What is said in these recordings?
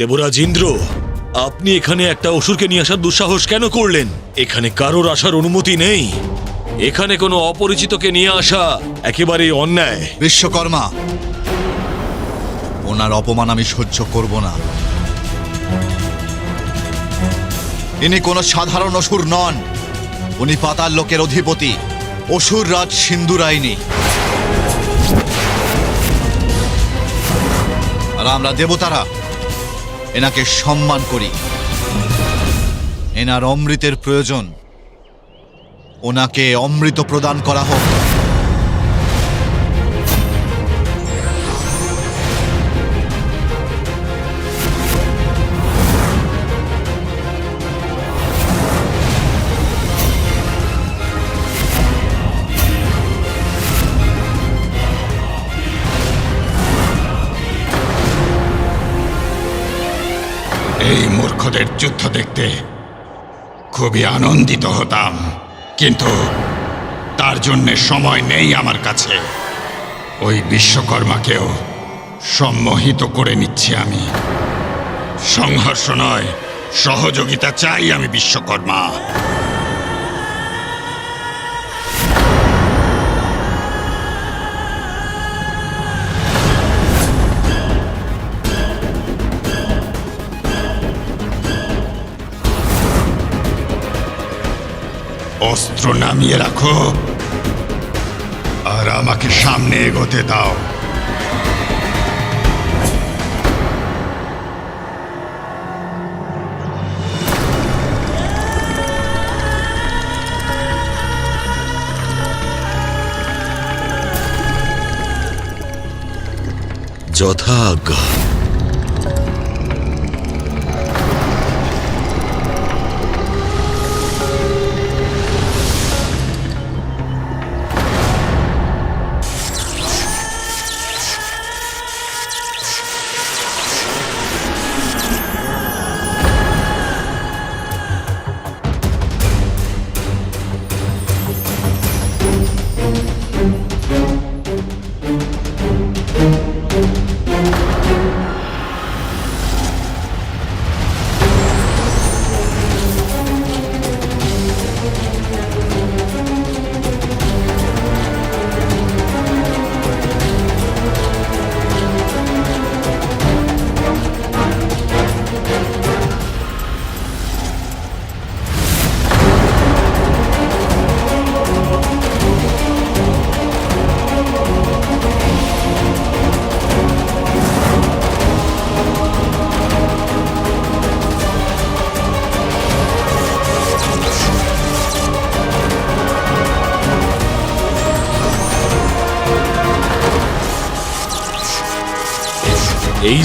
দেবরাজ ইন্দ্র, আপনি এখানে একটা অসুরকে নিয়ে আসার দুঃসাহস কেন করলেন? এখানে কারোর আসার অনুমতি নেই। এখানে কোনো অপরিচিতকে নিয়ে আসা একেবারেই অন্যায়। বিশ্বকর্মা, ওনার অপমান আমি সহ্য করব না। ইনি কোনো সাধারণ অসুর নন। উনি পাতাল লোকের অধিপতি। অসুর রাজ সিন্দুরাইনি আর আমরা দেবতারা এনাকে সম্মান করি। এনার অমৃতের প্রয়োজন। ওনাকে অমৃত প্রদান করা হোক। এই মূর্খদের যুদ্ধ দেখতে খুবই আনন্দিত হতাম। কিন্তু তার জন্য সময় নেই আমার কাছে। ওই বিশ্বকর্মাকেও সম্মোহিত করে নিচ্ছি আমি। সংঘর্ষ নয়, সহযোগিতা চাই আমি বিশ্বকর্মা। অস্ত্র নামিয়ে রাখো। আর আমাকে সামনে এগোতে দাও। যথা আজ্ঞা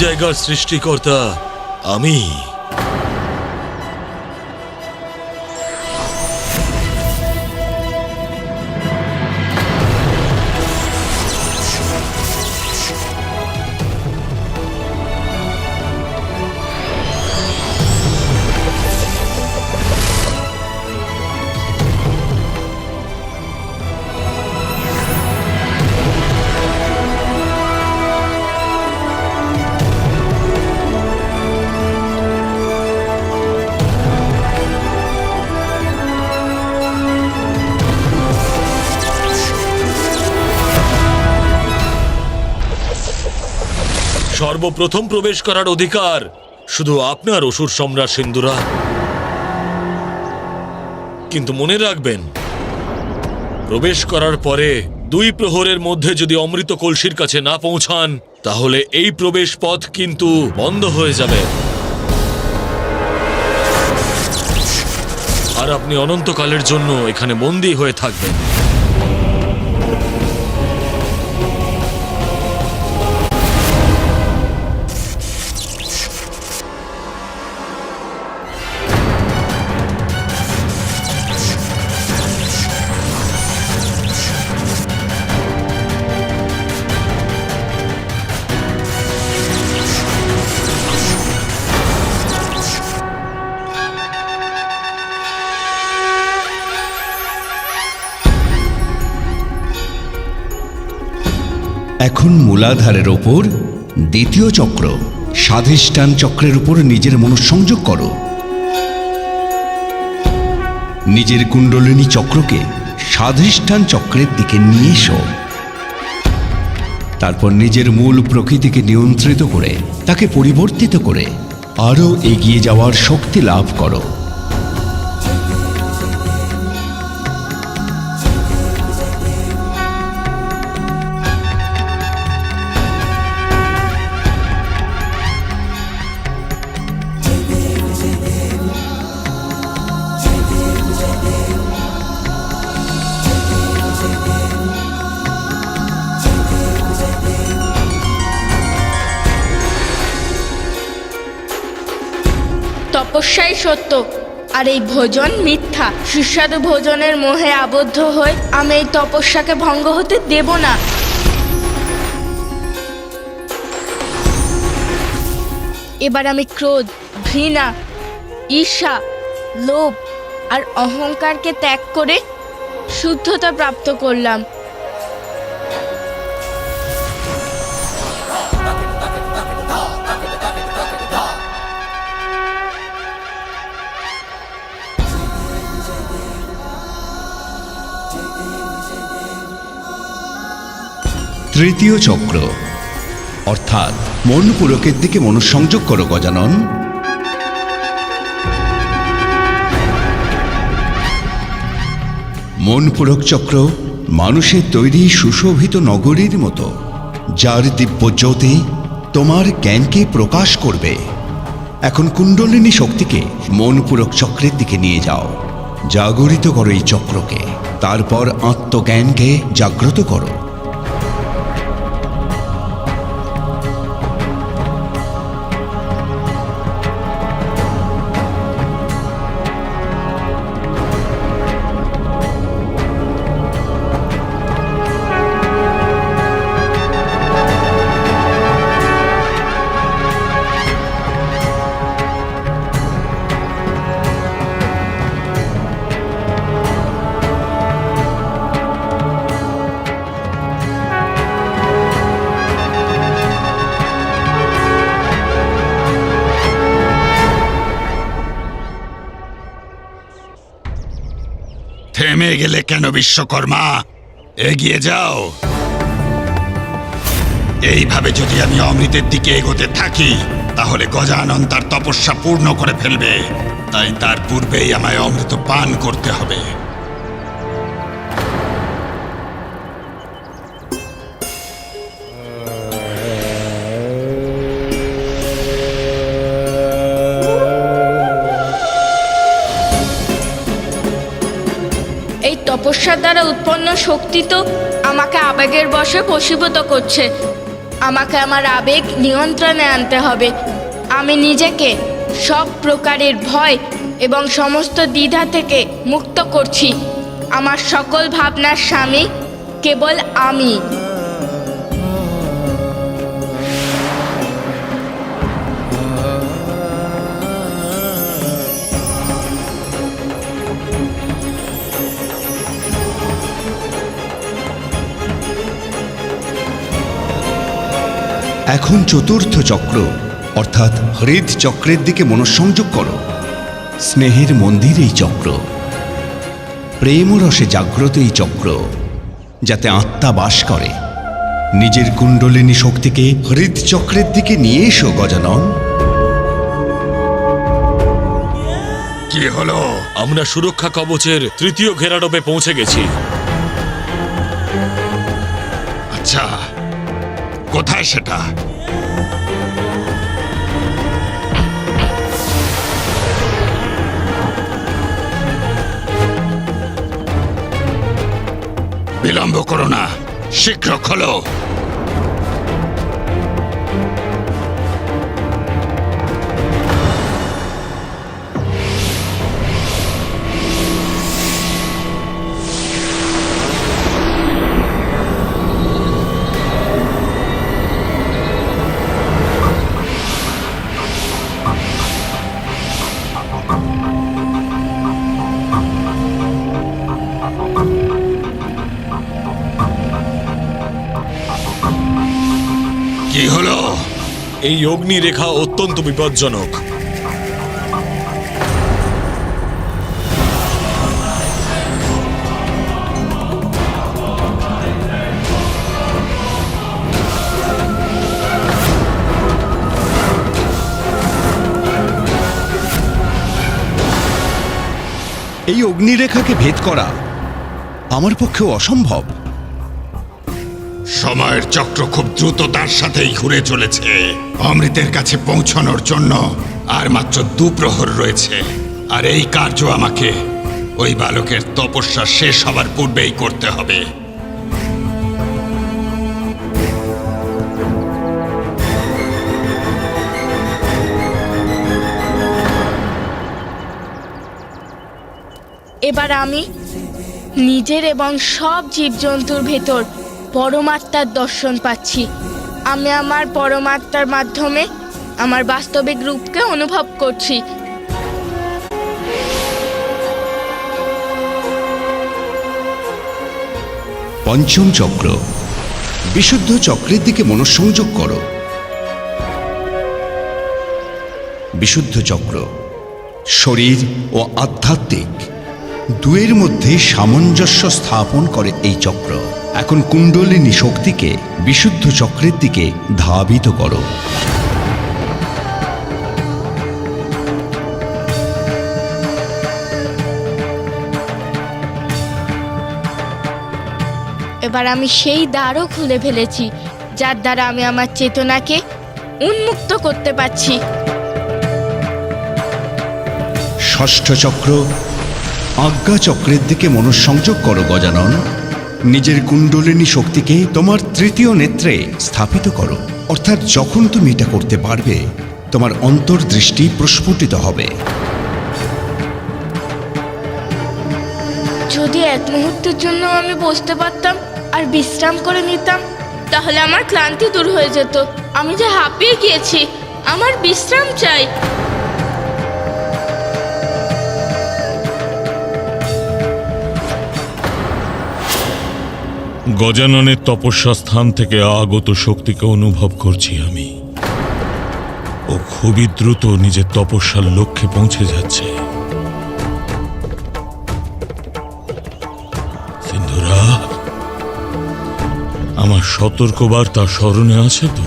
জায়গার সৃষ্টিকর্তা আমি। সর্বপ্রথম প্রবেশ করার অধিকার শুধু আপনার অসুর সম্রাট সিন্ধুরা। কিন্তু মনে রাখবেন, প্রবেশ করার পরে দুই প্রহরের মধ্যে যদি অমৃত কলসির কাছে না পৌঁছান, তাহলে এই প্রবেশ পথ কিন্তু বন্ধ হয়ে যাবে। আর আপনি অনন্তকালের জন্য এখানে বন্দী হয়ে থাকবেন। এখন মূলাধারের ওপর দ্বিতীয় চক্র, স্বাধিষ্ঠান চক্রের উপর নিজের মনঃসংযোগ করো। নিজের কুণ্ডলিনী চক্রকে স্বাধিষ্ঠান চক্রের দিকে নিয়ে এসো। তারপর নিজের মূল প্রকৃতিকে নিয়ন্ত্রিত করে, তাকে পরিবর্তিত করে আরও এগিয়ে যাওয়ার শক্তি লাভ করো। সত্য। আর এই ভোজন মিথ্যা। সুস্বাদু ভোজনের মোহে আবদ্ধ হয়ে আমি এই তপস্যাকে ভঙ্গ হতে দেব না। এবার আমি ক্রোধ, ঘৃণা, ঈর্ষা, লোভ আর অহংকারকে ত্যাগ করে শুদ্ধতা প্রাপ্ত করলাম। তৃতীয় চক্র। অর্থাৎ মন পুরকের দিকে মনঃসংযোগ করো গজানন। মন পুরক চক্র মানুষের তৈরি সুশোভিত নগরীর মতো, যার দিব্য জ্যোতি তোমার জ্ঞানকে প্রকাশ করবে। এখন কুণ্ডলিনী শক্তিকে মন পুরক চক্রের দিকে নিয়ে যাও। জাগরিত করো এই চক্রকে, তারপর আত্মজ্ঞানকে জাগ্রত করো। কেন বিশ্বকর্মা? এগিয়ে যাও। এইভাবে যদি আমি অমৃতের দিকে এগোতে থাকি, তাহলে গজানন তার তপস্যা পূর্ণ করে ফেলবে। তাই তার পূর্বেই আমায় অমৃত পান করতে হবে। তপস্যার দ্বারা উৎপন্ন শক্তি তো আমাকে আবেগের বশে বশীভূত করছে। আমাকে আমার আবেগ নিয়ন্ত্রণে আনতে হবে। আমি নিজেকে সব প্রকারের ভয় এবং সমস্ত দ্বিধা থেকে মুক্ত করছি। আমার সকল ভাবনার স্বামী কেবল আমি। এখন চতুর্থ চক্র অর্থাৎ হৃদ চক্রের দিকে মনঃসংযোগ করো। স্নেহের মন্দির এই চক্র। প্রেম রসে জাগ্রত এই চক্র যাতে আত্মা বাস করে। নিজের কুণ্ডলিনী শক্তিকে হৃদ চক্রের দিকে নিয়ে এসো গজানন। কি হলো? আমরা সুরক্ষা কবচের তৃতীয় ঘেরাডোবে পৌঁছে গেছি। কোথায় সেটা? বিলম্ব করো না। শীঘ্র খোলো। এই অগ্নিরেখা অত্যন্ত বিপজ্জনক। এই অগ্নিরেখাকে ভেদ করা আমার পক্ষেও অসম্ভব। সময়ের চক্র খুব দ্রুত তার সাথেই ঘুরে চলেছে। অমৃতের কাছে পৌঁছানোর জন্য আর মাত্র দু প্রহর রয়েছে। আর এই কার্য আমাকে ওই বালকের তপস্যা শেষ হবার পূর্বেই করতে হবে। এবার আমি নিজের এবং সব জীবজন্তুর ভেতর পরমাত্মার দর্শন পাচ্ছি। আমি আমার পরমাত্মার মাধ্যমে আমার বাস্তবিক রূপকে অনুভব করছি। পঞ্চম চক্র। বিশুদ্ধ চক্রের দিকে মনঃসংযোগ করো। বিশুদ্ধ চক্র। শরীর ও আধ্যাত্মিক দুয়ের মধ্যে সামঞ্জস্য স্থাপন করে এই চক্র। এখন কুণ্ডলিনী শক্তিকে বিশুদ্ধ চক্রের দিকে ধাবিত করো। এবার আমি সেই দ্বারও খুলে ফেলেছি যার দ্বারা আমি আমার চেতনাকে উন্মুক্ত করতে পারছি। ষষ্ঠ চক্র আজ্ঞা চক্রের দিকে মনঃসংযোগ করো গজানন। নিজের কুণ্ডলিনী শক্তিকে তোমার তৃতীয় নেত্রে স্থাপিত করো। অর্থাৎ যখন তুমি এটা করতে পারবে, তোমার অন্তর্দৃষ্টি প্রস্ফুটিত হবে। যদি এক মুহূর্তের জন্য আমি বসতে পারতাম আর বিশ্রাম করে নিতাম, তাহলে আমার ক্লান্তি দূর হয়ে যেত। আমি যে হাঁপিয়ে গিয়েছি, আমার বিশ্রাম চাই। গজাননের তপস্যা স্থান থেকে আগত শক্তিকে অনুভব করছি আমি। ও খুবই দ্রুত নিজের তপস্যার লক্ষ্যে পৌঁছে যাচ্ছে। সিন্ধুরা, আমার সতর্কবার্তা স্মরণে আছে তো?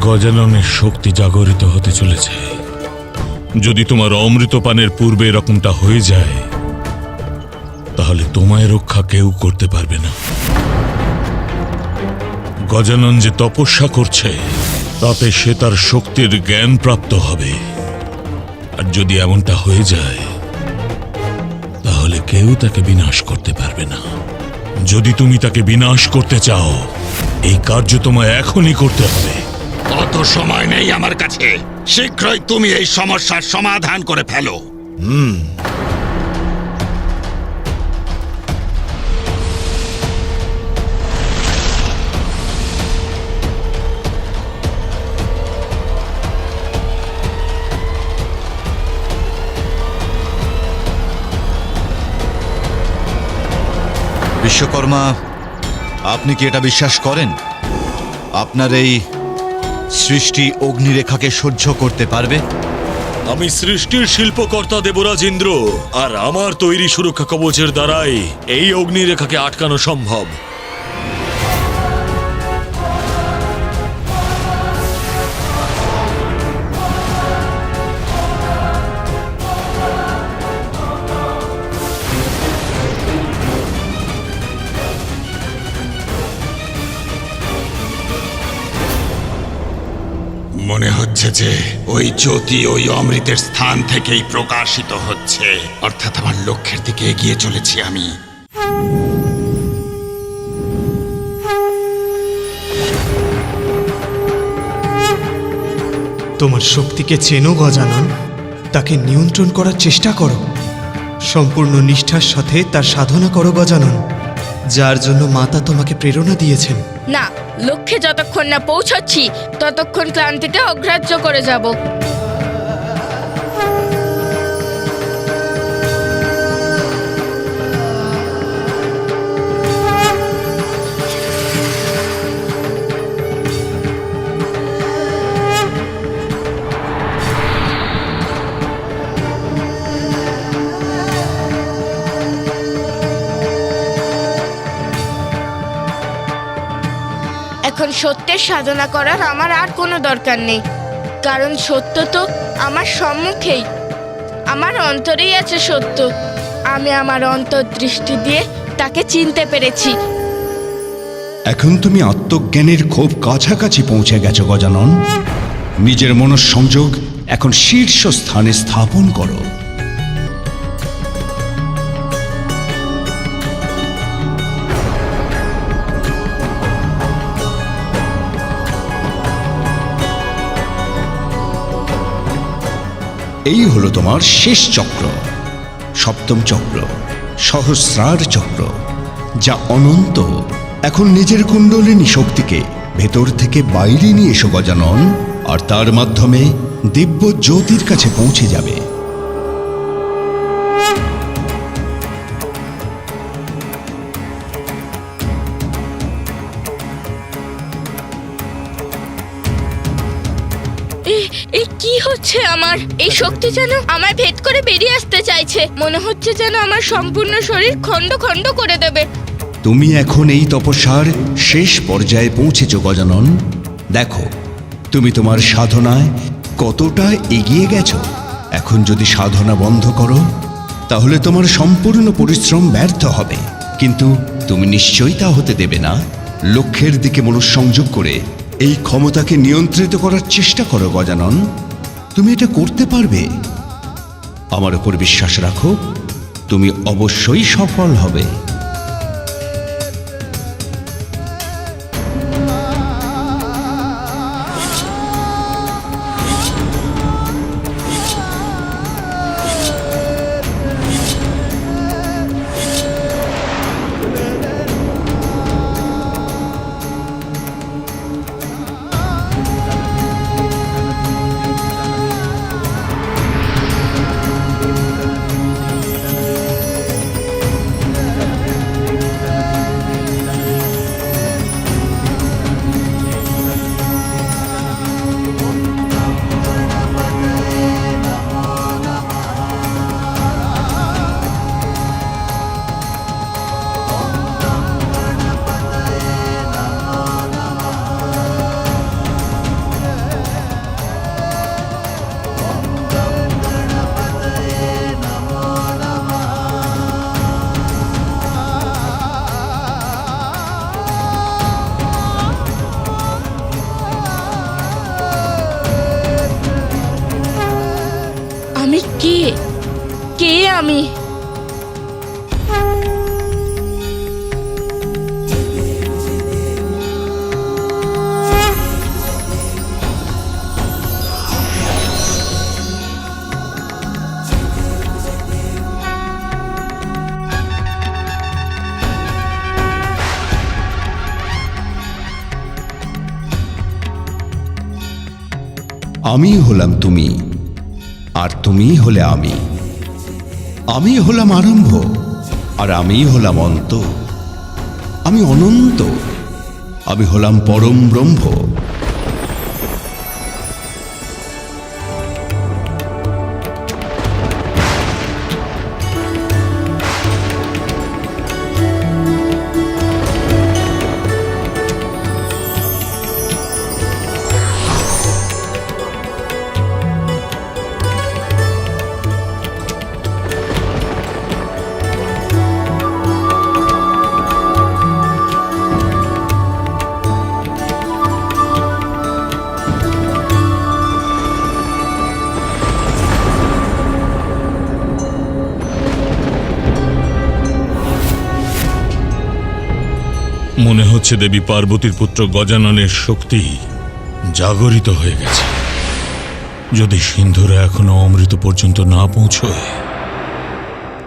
গজাননের শক্তি জাগরিত হতে চলেছে। যদি তোমার অমৃতপানের পূর্বে এরকমটা হয়ে যায় তাহলে তোমায় রক্ষা কেউ করতে পারবে না। গজানন যে তপস্যা করছে তাতে সে তার শক্তির জ্ঞান প্রাপ্ত হবে। আর যদি এমনটা হয়ে যায় তাহলে কেউ তাকে বিনাশ করতে পারবে না। যদি তুমি তাকে বিনাশ করতে চাও এই কার্য তোমায় এখনই করতে হবে। অত সময় নেই আমার কাছে। শীঘ্রই তুমি এই সমস্যার সমাধান করে ফেলো। বিশ্বকর্মা, আপনি কি এটা বিশ্বাস করেন? আপনার এই সৃষ্টি অগ্নিরেখাকে সহ্য করতে পারবে? আমি সৃষ্টির শিল্পকর্তা দেবরাজ ইন্দ্র আর আমার তৈরি সুরক্ষা কবচের দ্বারাই এই অগ্নিরেখাকে আটকানো সম্ভব। যে ওই জ্যোতি ওই অমৃতের স্থান থেকেই প্রকাশিত হচ্ছে। অর্থাৎ আমার লক্ষ্যের দিকে এগিয়ে চলেছি আমি। তোমার শক্তিকে চেনো, গজানন। তাকে নিয়ন্ত্রণ করার চেষ্টা করো। সম্পূর্ণ নিষ্ঠার সাথে তার সাধনা করো, গজানন। যার জন্য মাতা তোমাকে প্রেরণা দিয়েছেন। না লক্ষ্যে যতক্ষণ না পৌঁছচ্ছি ততক্ষণ ক্লান্তিতে অগ্রাহ্য করে যাব। এখন সত্যের সাধনা করার আমার আর কোনো দরকার নেই। কারণ সত্য তো আমার সম্মুখেই। আমার অন্তরেই আছে সত্য। আমি আমার অন্তর্দৃষ্টি দিয়ে তাকে চিনতে পেরেছি। এখন তুমি আত্মজ্ঞানের খুব কাছাকাছি পৌঁছে গেছো, গজানন। নিজের মনঃসংযোগ এখন শীর্ষ স্থানে স্থাপন করো। এই হলো তোমার শেষ চক্র, সপ্তম চক্র, সহস্রার চক্র, যা অনন্ত। এখন নিজের কুণ্ডলিনী শক্তিকে ভেতর থেকে বাইরে নিয়ে এসো গজানন, আর তার মাধ্যমে দিব্য জ্যোতির কাছে পৌঁছে যাবে। হচ্ছে আমার? এই শক্তি যেন আমায় ভেদ করে বেরিয়ে আসতে চাইছে। মনে হচ্ছে যেন আমার সম্পূর্ণ শরীর খণ্ড খণ্ড করে দেবে। তুমি এখন এই তপস্যার শেষ পর্যায়ে পৌঁছেছ, গজানন। দেখো, তুমি তোমার সাধনায় কতটা এগিয়ে গেছো। এখন যদি সাধনা বন্ধ করো, তাহলে তোমার সম্পূর্ণ পরিশ্রম ব্যর্থ হবে। কিন্তু তুমি নিশ্চয়ই তা হতে দেবে না। লক্ষ্যের দিকে মনঃসংযোগ করে এই ক্ষমতাকে নিয়ন্ত্রিত করার চেষ্টা করো, গজানন। তুমি এটা করতে পারবে। আমার উপর বিশ্বাস রাখো তুমি অবশ্যই সফল হবে। আমি হলাম তুমি, আর তুমি হলে আমি। আমি হলাম আরম্ভ, আর আমি হলাম অন্ত। আমি অনন্ত, আমি হলাম পরম ব্রহ্ম। হচ্ছে দেবী পার্বতীর পুত্র গজাননের শক্তি জাগরিত হয়ে গেছে। যদি সিন্ধুরা এখনও অমৃত পর্যন্ত না পৌঁছয়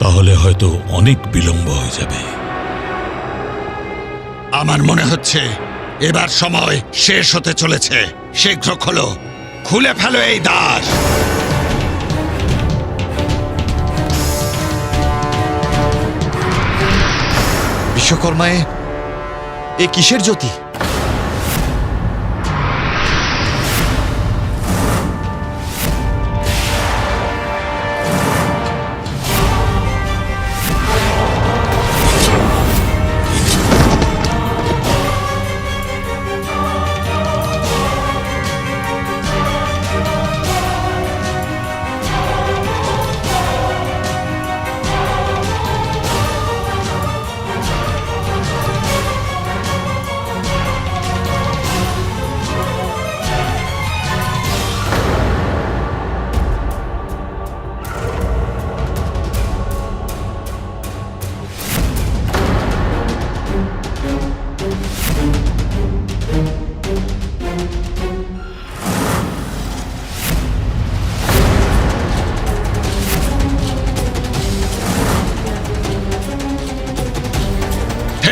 তাহলে হয়তো অনেক বিলম্ব হয়ে যাবে। আমার মনে হচ্ছে এবার সময় শেষ হতে চলেছে। শীঘ্র খোলো খুলে ফেলো এই দাস বিশ্বকর্মায় এ কিসের জ্যোতি?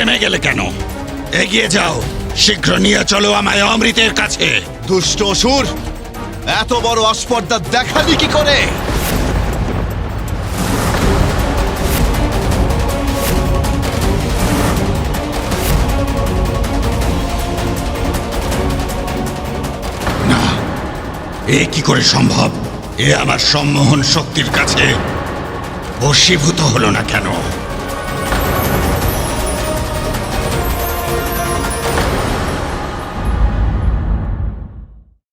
থেমে গেলে কেন? এগিয়ে যাও। শীঘ্র নিয়ে চলো আমায় অমৃতের কাছে। দুষ্ট অসুর এত বড় অস্পর্ধা দেখালি কি করে? না এ কি করে সম্ভব? এ আমার সম্মোহন শক্তির কাছে। বশীভূত হলো না কেন?